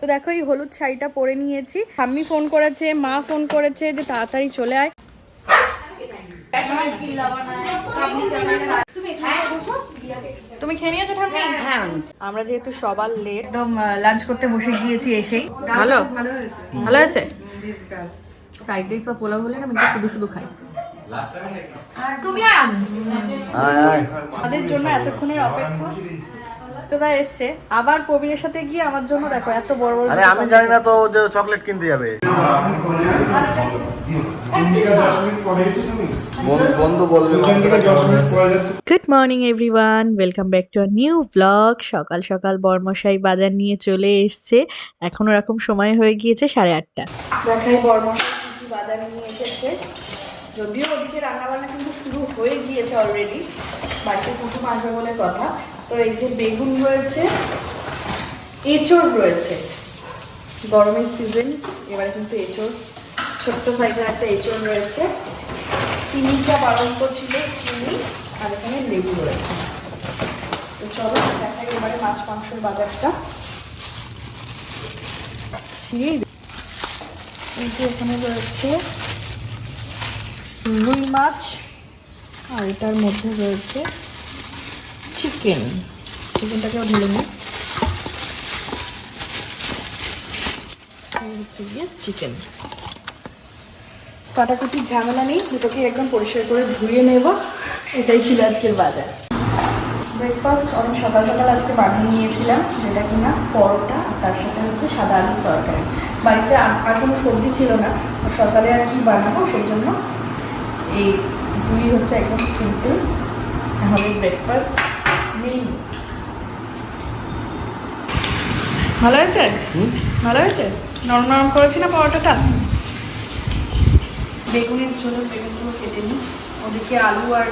তো দেখো এই হলুদ শাড়িটা পরে নিয়েছি। ঠাম্মি ফোন করেছে মা ফোন করেছে যে তাড়াতাড়ি চলে আয়। তুমি খেয়ে নিয়েছো ঠাম্মি? হ্যাঁ আমরা যেহেতু সবার লেট একদম লাঞ্চ করতে বসে গিয়েছি এসেই। ভালো? ভালো হয়েছে। ভালো আছে ফ্রাইড রাইস বা পোলাও হলে না আমি একটু শুধু শুধু খাই। তুমি আর আমি তাদের জন্য এতক্ষণের অপেক্ষা। তোরা এসছে। আবার প্রবীরের সাথে গিয়ে আমার জন্য দেখো এত বড় বড় আরে আমি জানি না তো যে চকলেট কিনতে যাবে। বন্ধু- বন্ধু বলবে good morning everyone welcome back to a new vlog সকাল সকাল বর্মশাই বাজার নিয়ে চলে এসছে। এখন ওরকম সময় হয়ে গিয়েছে সাড়ে আটটা। দেখাই বর্মশাই বাজারে নিয়ে এসেছে। যদিও ওদিকে রান্নাবান্না কিন্তু শুরু হয়ে গিয়েছে অলরেডি বাড়িতে কুটুম আসবে বলে কথা। তো এই যে বেগুন রয়েছে, এঁচড় রয়েছে। গরমের সিজন এবারে কিন্তু এঁচড়, ছোট্ট সাইজের একটা এঁচড় রয়েছে। চিনিটা বাড়ন্ত ছিল চিনি আর এখানে লেবু রয়েছে। তো চলো, দেখাই এবারে মাছ, মাংসের বাজারটা। এই যে এখানে রয়েছে রুই মাছ, আর এটার মধ্যে রয়েছে চিকেন চিকেনটাকেও ঢেলে নিই। হচ্ছে গিয়ে চিকেন কাটাকুটির ঝামেলা নেই দুটোকে একদম পরিষ্কার করে ধুয়ে নেব। এটাই ছিল আজকের বাজার। ব্রেকফাস্ট অনেক সকাল সকাল আজকে বানিয়ে নিয়েছিলাম যেটা কিনা পরোটা আর তার সাথে হচ্ছে সাদা আলুর তরকারি। বাড়িতে আর- কোনো সবজি ছিল না সকালে আর কি বানাবো সেই জন্য এই দুই হচ্ছে একদম সিম্পল আমাদের ব্রেকফাস্ট ভালো হয়েছে? ভালো হয়েছে? নরম নরম করেছি না পরোটাটা? বেগুনের ঝোল বেগুনগুলো কেটে নিই। ওদিকে আলু আর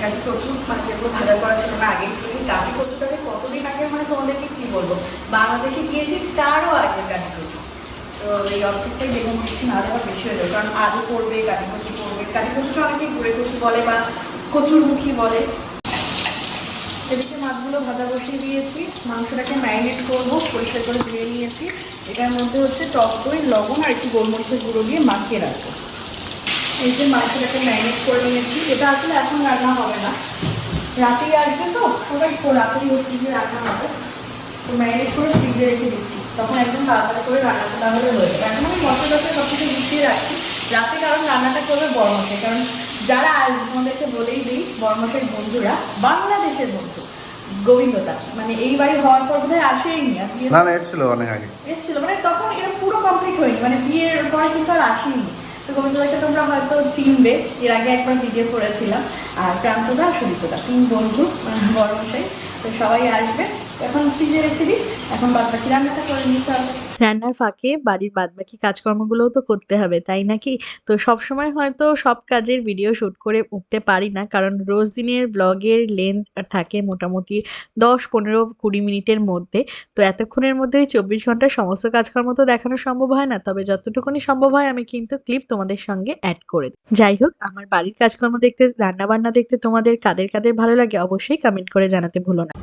গাড়ি কচু মানে যেগুলো ভাজা করা ছিল না আগে ছিল গাড়ি কচুটাকে কতদিন আগে মানে তোমাদেরকে কি বলব? বাংলাদেশে গিয়েছি তারও আগে গাড়ি কচু। তো এই অর্ধেকটাই বেগুন দিচ্ছি না আবার বেশি হয়ে যাবে। কারণ আলু পড়বে গাড়ি কচু পড়বে। গাড়ি কচুটা অনেকে গুঁড়ে কচু বলে বা কচুর মুখী বলে। মাছগুলো ভাজা বসিয়ে দিয়েছি। মাংসটাকে ম্যারিনেট করব, পরিষ্কার করে ধুয়ে নিয়েছি। এটার মধ্যে হচ্ছে টক দই, লবণ আর একটু গোলমরিচের গুঁড়ো দিয়ে মাখিয়ে রাখব। এই যে মাংসটাকে ম্যারিনেট করে নিয়েছি। এটা আসলে এখন রান্না হবে না। রাতেই আসবে তো? তো রাতেই হচ্ছে যে রান্না হবে। তো ম্যারিনেট করে ফ্রিজে রেখে দিচ্ছি। তখন একদম তাড়াতাড়ি করে রান্নাটা তাহলে হয়ে যাবে। এখন আমি মশলা টসলা সব কিছু গুছিয়ে রাখি রাতে কারণ রান্নাটা করবে বড় মশাই। কারণ যারা আজ তোমাদেরকে বলেই দিই বর্মশের বন্ধুরা, বাংলাদেশের বন্ধু। গোবিন্দতা। মানে এই বাড়ি হওয়ার পর বোধহয় আসেইনি না না এসেছিল অনেক আগে। এসেছিল মানে তখন এটা পুরো কমপ্লিট হয়নি মানে বিয়ের পরে কিন্তু আর আসেনি তো গোবিন্দদাকে তোমরা হয়তো চিনবে এর আগে একবার ভিডিও করেছিলাম আর প্রান্তদা আর সুদীপদা তিন বন্ধু বড় মশাই তো সবাই আসবে। এখন ফ্রিজে রেখে দিই, এখন বাদ বাকি রান্নাটা করে নিতে হবে। রান্নার ফাঁকে বাড়ির বাদবাকি কাজকর্মগুলোও তো করতে হবে, তাই নাকি? তো সব সময় হয়তো সব কাজের ভিডিও শ্যুট করে উঠতে পারি না, কারণ রোজ দিনের ব্লগের লেন্থ থাকে মোটামুটি দশ, পনেরো, কুড়ি মিনিটের মধ্যে। তো এতক্ষণের মধ্যে চব্বিশ ঘণ্টার সমস্ত কাজকর্ম তো দেখানো সম্ভব হয় না, তবে যতটুকুনি সম্ভব হয় আমি কিন্তু ক্লিপ তোমাদের সঙ্গে অ্যাড করে দিই। যাই হোক, আমার বাড়ির কাজকর্ম দেখতে রান্না বান্না দেখতে তোমাদের কাদের কাদের ভালো লাগে অবশ্যই কমেন্ট করে জানাতে ভুলো না।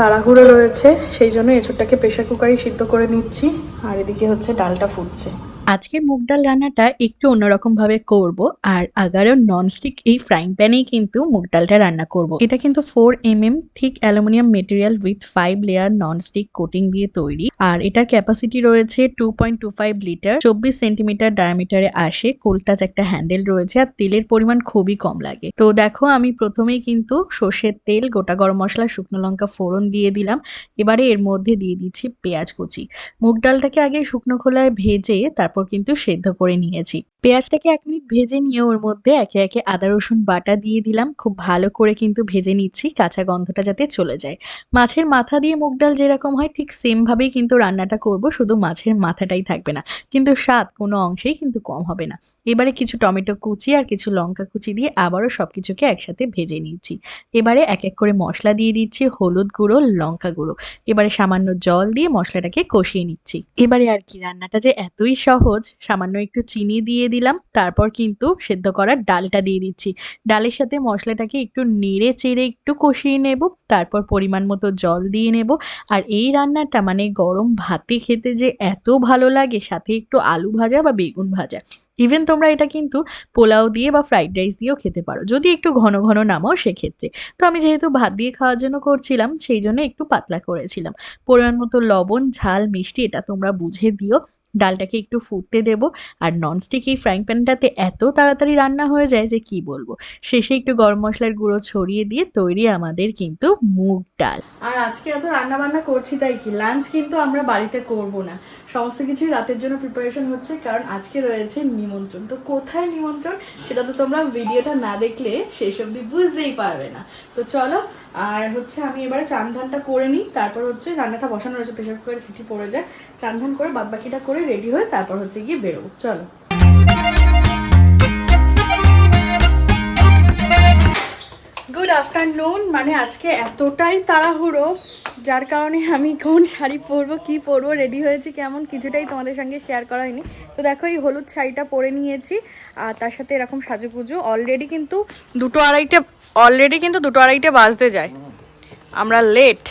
তাড়াহুড়ো রয়েছে, সেই জন্য এঁচুরটাকে প্রেশার কুকারে সিদ্ধ করে নিচ্ছি। আর এদিকে হচ্ছে ডালটা ফুটছে। আজকের মুগ ডাল রান্নাটা একটু অন্যরকম ভাবে করব, আর আগারও ননস্টিক এই ফ্রাইং প্যানেই কিন্তু মুগ ডালটা রান্না করব। এটা কিন্তু ফোর এম এম ঠিক aluminium material with five layer nonstick coating দিয়ে তৈরি, আর এটার ক্যাপাসিটি রয়েছে two point two five litre চব্বিশ সেন্টিমিটার ডায়ামিটারে আসে কোলটাচ একটা হ্যান্ডেল রয়েছে, আর তেলের পরিমাণ খুবই কম লাগে। তো দেখো, আমি প্রথমেই কিন্তু সর্ষের তেল, গোটা গরম মশলা, শুকনো লঙ্কা ফোড়ন দিয়ে দিলাম। এবারে এর মধ্যে দিয়ে দিচ্ছি পেঁয়াজ কুচি। মুগ ডালটাকে আগে শুকনো খোলায় ভেজে তারপর কিন্তু সেদ্ধ করে নিয়েছি। পেঁয়াজটাকে এক মিনিট ভেজে নিয়ে ওর মধ্যে একে একে আদা, রসুন বাটা দিয়ে দিলাম। খুব ভালো করে কিন্তু ভেজে নিচ্ছি, কাঁচা গন্ধটা যাতে চলে যায়। মাছের মাথা দিয়ে মুগ ডাল যেরকম হয়, ঠিক সেম ভাবেই কিন্তু রান্নাটা করব, শুধু মাছের মাথাটাই থাকবে না। কিন্তু স্বাদ কোনো অংশেই কিন্তু কম হবে না। এবারে কিছু টমেটো কুচি আর কিছু লঙ্কা কুচি দিয়ে আবারও সব কিছুকে একসাথে ভেজে নিচ্ছি। এবারে এক এক করে মশলা দিয়ে দিচ্ছি, হলুদ গুঁড়ো, লঙ্কা গুঁড়ো। এবারে সামান্য জল দিয়ে মশলাটাকে কষিয়ে নিচ্ছি। এবারে আর কি, রান্নাটা যে এতই সহজ সহজ। সামান্য একটু চিনি দিয়ে দিলাম, তারপর কিন্তু সেদ্ধ করার ডালটা দিয়ে দিচ্ছি। ডালের সাথে মশলাটাকে একটু নেড়ে চেড়ে একটু কষিয়ে নেব, তারপর পরিমাণ মতো জল দিয়ে নেব। আর এই রান্নাটা মানে গরম ভাতে খেতে যে এত ভালো লাগে, সাথে একটু আলু ভাজা বা বেগুন ভাজা। ইভেন তোমরা এটা কিন্তু পোলাও দিয়ে বা ফ্রাইড রাইস দিয়েও খেতে পারো, যদি একটু ঘন ঘন নামাও সেক্ষেত্রে। তো আমি যেহেতু ভাত দিয়ে খাওয়ার জন্য করছিলাম, সেই জন্য একটু পাতলা করেছিলাম। পরিমাণ মতো লবণ, ঝাল, মিষ্টি এটা তোমরা বুঝে দিও। ডালটাকে একটু ফুটতে দেবো। আর ননস্টিক এই ফ্রাইং প্যানটাতে এত তাড়াতাড়ি রান্না হয়ে যায় যে কি বলব? শেষে একটু গরম মশলার গুঁড়ো ছড়িয়ে দিয়ে তৈরি আমাদের কিন্তু মুগ ডাল। আর আজকে এত রান্না বান্না করছি তাই কি? লাঞ্চ কিন্তু আমরা বাড়িতে করব না। সমস্ত কিছুই রাতের জন্য প্রিপারেশন হচ্ছে, কারণ আজকে রয়েছে নিমন্ত্রণ। তো কোথায় নিমন্ত্রণ? সেটা তো তোমরা ভিডিওটা না দেখলে শেষ অবধি বুঝতেই পারবে না। তো চলো আর হচ্ছে আমি এবারে চান ধানটা করে নিই, তারপর হচ্ছে রান্নাটা বসানো রয়েছে প্রেশার কুকারে সিটি পড়ে যায়। চান ধান করে বাদ বাকিটা করে রেডি হয়ে তারপর হচ্ছে গিয়ে বেরোবো। চলো। গুড আফটারনুন মানে আজকে এতটাই তাড়াহুড়ো, যার কারণে আমি কোন শাড়ি পরবো, কি পরবো রেডি হয়েছি কেমন, কিছুটাই তোমাদের সঙ্গে শেয়ার করা হয়নি। তো দেখো, এই হলুদ শাড়িটা পরে নিয়েছি, আর তার সাথে এরকম সাজুগুজু অলরেডি কিন্তু দুটো আড়াইটে অলরেডি কিন্তু দুটো আড়াইটে বাজতে যায়। আমরা লেট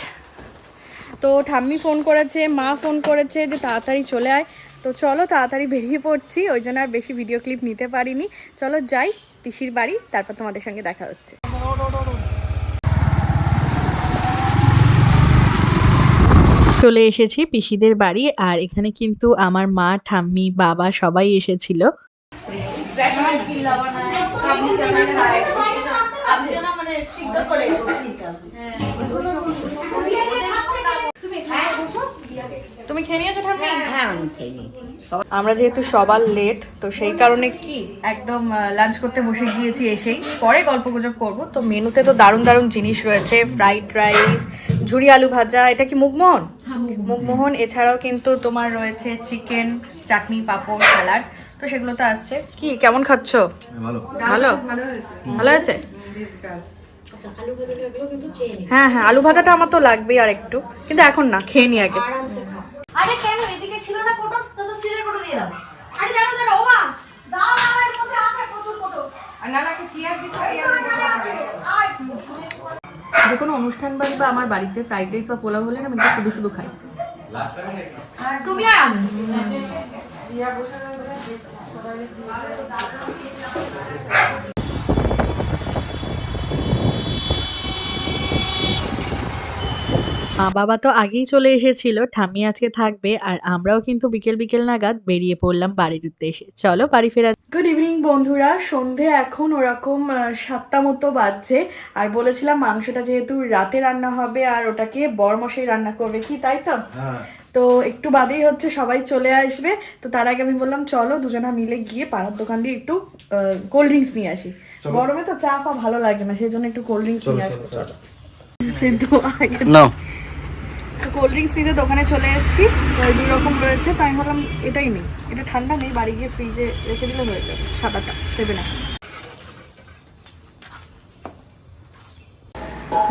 তো ঠাম্মি ফোন করেছে, মা ফোন করেছে যে তাড়াতাড়ি চলে আয়। তো চলো তাড়াতাড়ি বেরিয়ে পড়ছি, ওই জন্য আর বেশি ভিডিও ক্লিপ নিতে পারিনি। চলো যাই, পিসির বাড়ি, তারপর তোমাদের সঙ্গে দেখা হচ্ছে। চলে এসেছি পিসিদের বাড়ি, আর এখানে কিন্তু আমার মা, ঠাম্মি, বাবা সবাই এসেছিল। তুমি খেয়ে নিয়েছো ঠাম্মি? হ্যাঁ আমি খেয়ে নিয়েছি। আমরা যেহেতু সবার লেট তো সেই কারণে কি? একদম লাঞ্চ করতে বসে গিয়েছি এসেই। পরে গল্প গুজব করব। তো মেনুতে তো দারুণ দারুণ জিনিস রয়েছে ফ্রাইড রাইস ঝুরি আলু ভাজা এটা কি মুগমোহন? মুগমোহন। এছাড়াও কিন্তু তোমার রয়েছে চিকেন চাটনি পাঁপড় স্যালাড তো সেগুলো তো আসছে। কি কেমন খাচ্ছ? ভালো। ভালো? ভালো আছে হ্যাঁ হ্যাঁ আলু ভাজাটা আমার তো লাগবেই আর একটু। কিন্তু এখন না খেয়ে নি আগে। আরে কেন এদিকে ছিল না কোটো? তো তো সিলের কোটো দিয়ে দাও। আরে জানো জানো ও মা দাও দাও এর মধ্যে আছে কোটো। নানাকে চেয়ার দিতে চেয়ার যে কোনো অনুষ্ঠান বাড়ি বা আমার বাড়িতে ফ্রাইড রাইস বা পোলাও হলে না আমি শুধু শুধু খাই। তুমি আর আমি। মা বাবা তো আগেই চলে এসেছিল ঠাম্মি আজকে থাকবে আর আমরাও কিন্তু বিকেল বিকেল নাগাদ বেরিয়ে পড়লাম বাড়ির উদ্দেশ্যে। চলো বাড়ি ফেরা গুড ইভিনিং বন্ধুরা। সন্ধে এখন ওরকম আহ, সাতটা মতো বাজছে। আর বলেছিলাম মাংসটা যেহেতু রাতে রান্না হবে আর ওটাকে বরমশাই রান্না করবে কি তাই তো? হ্যাঁ। তো একটু বাদেই হচ্ছে সবাই চলে আসবে। তো তার আগে আমি বললাম চলো দুজনা মিলে গিয়ে পাড়ার দোকান দিয়ে একটু কোল্ড ড্রিঙ্কস নিয়ে আসি। গরমে তো চা ফা ভালো লাগে না সেই জন্য একটু কোল্ড ড্রিঙ্কস নিয়ে আসব চলো। সিদ্ধ আগে নাও। কোল্ড ড্রিঙ্কস নিতে দোকানে চলে এসেছি। দুই রকম রয়েছে, তাই আমি ভাবলাম এটাই নেই। এটা ঠান্ডা নেই, বাড়ি গিয়ে ফ্রিজে রেখে দিলে হয়ে যাবে, সাদাটা, সেভেন আপ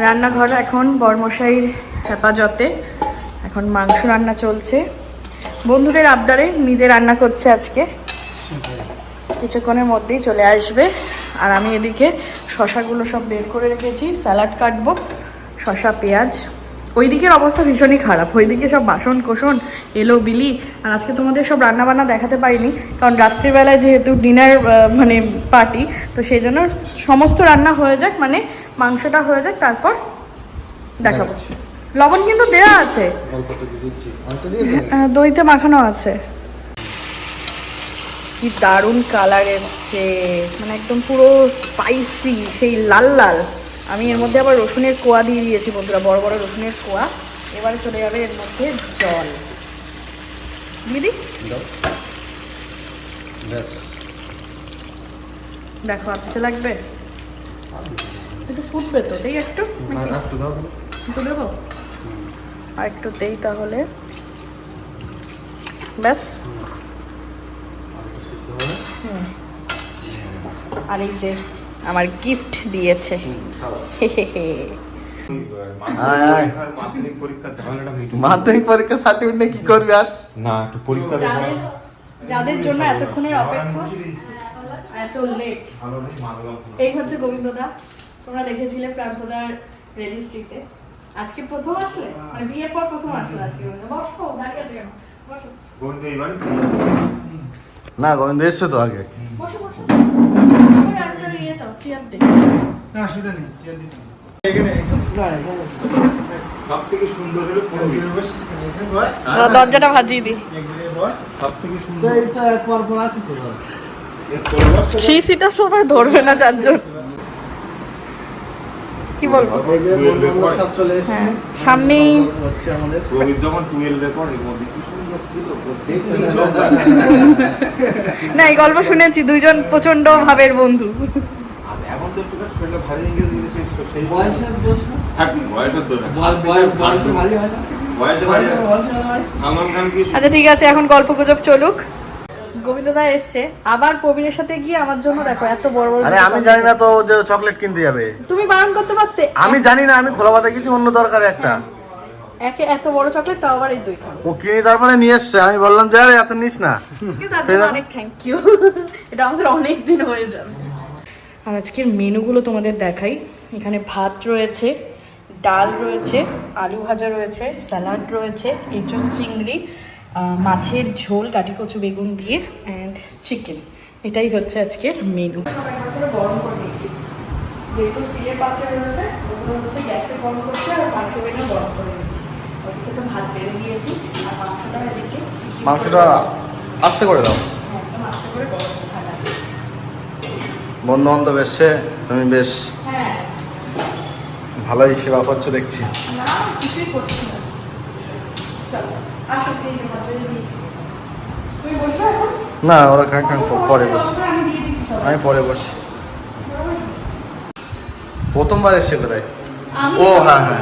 রান্নাঘর এখন বরমশাইর হেফাজতে, এখন মাংস রান্না চলছে। বন্ধুদের আবদারে নিজে রান্না করছে আজকে। কিছুক্ষণের মধ্যেই চলে আসবে। আর আমি এদিকে শশাগুলো সব বের করে রেখেছি, স্যালাড কাটবো, শশা, পেঁয়াজ। ওই দিকের অবস্থা ভীষণই খারাপ। ওইদিকে সব বাসন কোসন এলো বিলি আর আজকে তোমাদের সব রান্না বান্না দেখাতে পারিনি কারণ রাত্রিবেলায় যেহেতু ডিনার মানে পার্টি তো সেই জন্য সমস্ত রান্না হয়ে যাক মানে মাংসটা হয়ে যাক তারপর দেখাবো। লবণ কিন্তু দেয়া আছে। দইতে মাখানো আছে। কি দারুণ কালার এসছে মানে একদম পুরো স্পাইসি সেই লাল লাল। আমি এর মধ্যে আবার রসুনের কোয়া দিয়ে দিয়েছি বন্ধুরা বড় বড় রসুনের কোয়া। এবারে চলে যাবে এর মধ্যে জল। দিদি? দেখো আর লাগবে? একটু ফুটবে তো তাই একটু? একটু দেবো? আর একটু দেই তাহলে। ব্যাস। আর এই যে আমার গিফট দিয়েছে। মাধ্যমিক পরীক্ষা সার্টিফিকেট কি করবি আর? না একটু পরীক্ষা দেবো যাদের জন্য এতক্ষণের অপেক্ষা এত লেট এই হচ্ছে গোবিন্দদা। তোমরা দেখেছিলে প্রান্তদার রেজিস্ট্রিতে আজকে প্রথম আসলে? মানে বিয়ের পর প্রথম আসলে আজকে গোবিন্দ বসো দাঁড়িয়ে আছে কেন? বসো। গোবিন্দ না গোবিন্দ এসছে তো আগে। বসো বসো। দরজাটা ভাজিয়ে দি সব থেকে সুন্দর এই তো একবার পর আসি তো এর পরিবেশটা সেই সিটার সময় ধরবে না চারজন কি বলব? হ্যাঁ, সামনেই হচ্ছে আমাদের যখন টুয়েলভে পড়ে না এই গল্প শুনেছি দুইজন প্রচণ্ড ভাবের বন্ধু। এখন তো একটু শরীরটা ভারী হয়ে গেছে সেই বয়সের দোষ না? বয়সের দোষ বয়সে ভারী না? আচ্ছা ঠিক আছে এখন গল্প গুজব চলুক। গোবিন্দদা এসছে। আবার প্রবীরের সাথে গিয়ে আমার জন্য দেখো এত বড় বড় আরে আমি। জানি না তো যে চকলেট কিনতে যাবে। তুমি বারণ করতে পারতে? আমি জানি না আমি খোলা পাতা কিছু অন্য দরকার একটা। একে এত বড় চকলেট তাও আবার এই দুই খান ও কিনে তারপরে নিয়ে এসছে? আমি বললাম যে আরে এত নিস না। অনেক থ্যাংক ইউ এটা আমাদের অনেক দিন হয়ে যাবে। আর আজকের মেনুগুলো তোমাদের দেখাই। এখানে ভাত রয়েছে ডাল রয়েছে আলু ভাজা রয়েছে স্যালাড রয়েছে এঁচোড় চিংড়ি মাছের ঝোল কাটি কচু বেগুন দিয়ে অ্যান্ড চিকেন এটাই হচ্ছে আজকের মেনু। গরম করে দিয়েছি। যেহেতু স্টিলের পাত্রে রয়েছে ওগুলো হচ্ছে গ্যাসে গরম করছি আর মাইক্রোওয়েভে গরম করে দিচ্ছি ওদিকে তো ভাত বেড়ে দিয়েছি আর মাংসটা এদিকে মাংসটা আস্তে করে দাও। একদম আস্তে করে বন্ধু বান্ধব এসছে তুমি বেশ হ্যাঁ। ভালোই সেবা করছ দেখছি। না ওরা খান খান পরে বসি আমি পরে বসি। প্রথমবার এসে কোথায়? ও হ্যাঁ হ্যাঁ।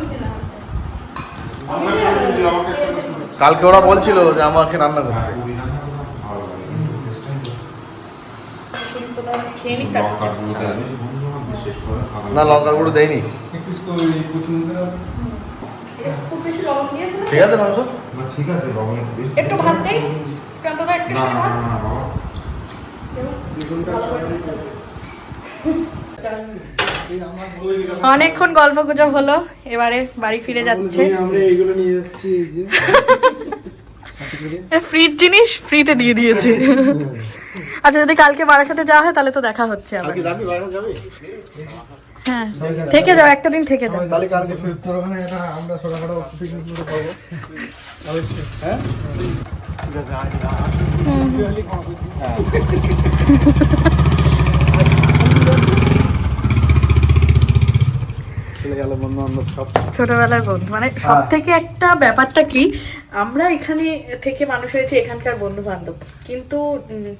কালকে ওরা বলছিল যে আমাকে রান্না করতে। না লঙ্কার গুঁড়ো দেয়নি। ঠিক আছে মাংস? ঠিক আছে একটু ভাত? দেই না অনেকক্ষণ গল্প গুজব হলো এবারে বাড়ি ফিরে যাচ্ছে। আমরা এইগুলো নিয়ে যাচ্ছি এই যে। ফ্রিজ জিনিস ফ্রিতে দিয়ে দিয়েছে। আচ্ছা যদি কালকে বাড়ার সাথে যাওয়া হয় তাহলে তো দেখা হচ্ছে আবার। হ্যাঁ থেকে যাও একটা দিন থেকে যাও। তাহলে কালকে তোর ওখানে এটা আমরা ছোটখাটো পিকনিক মতো করব হ্যাঁ। গেল বন্ধু বান্ধব সব। ছোটবেলার বন্ধু। মানে সব থেকে একটা ব্যাপারটা কি আমরা এখানে থেকে মানুষ হয়েছে এখানকার বন্ধু বান্ধব কিন্তু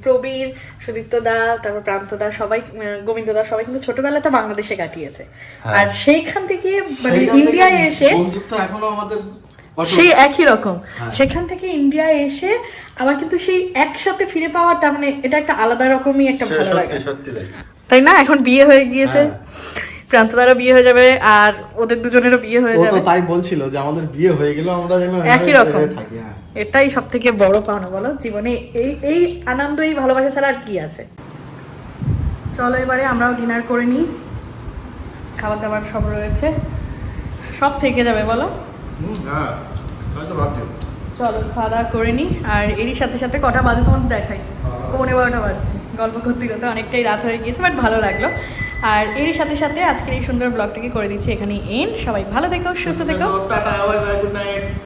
প্রবীর সুদীপ্ত দা তারপর প্রান্ত দা সবাই গোবিন্দ দা সবাই কিন্তু ছোটবেলাটা বাংলাদেশে কাটিয়েছে। আর সেইখান থেকে মানে ইন্ডিয়ায় এসে বন্ধুত্ব এখনও আমাদের সেই একই রকম। সেখান থেকে ইন্ডিয়ায় এসে আবার কিন্তু সেই একসাথে ফিরে পাওয়াটা মানে এটা একটা আলাদা রকমই একটা ভালো লাগে। তাই না? এখন বিয়ে হয়ে গিয়েছে। প্রান্তদারও বিয়ে হয়ে যাবে আর ওদের দুজনেরও বিয়ে হয়ে ও তো তাই বলছিল যে আমাদের বিয়ে হয়ে গেল আমরা যেন একই রকম। থাকি হ্যাঁ। এটাই সব থেকে বড় পাওনা বলো? জীবনে এই এই আনন্দ এই ভালোবাসা ছাড়া আর কি আছে? চলো এবারে আমরাও ডিনার করে নিই। খাবার দাবার সব রয়েছে। সব থেকে যাবে বলো? হ্যাঁ চলো খাওয়া দাওয়া করে নিই। আর এরই সাথে সাথে কটা বাজে তোমাদের দেখাই। পৌনে বারোটা বাজছে। গল্প করতে করতে অনেকটাই রাত হয়ে গিয়েছে বাট ভালো লাগল। আর এর সাথে সাথে আজকের এই সুন্দর ব্লগটাকে করে দিচ্ছি এখানে এন সবাই ভালো থেকো, সুস্থ থেকো।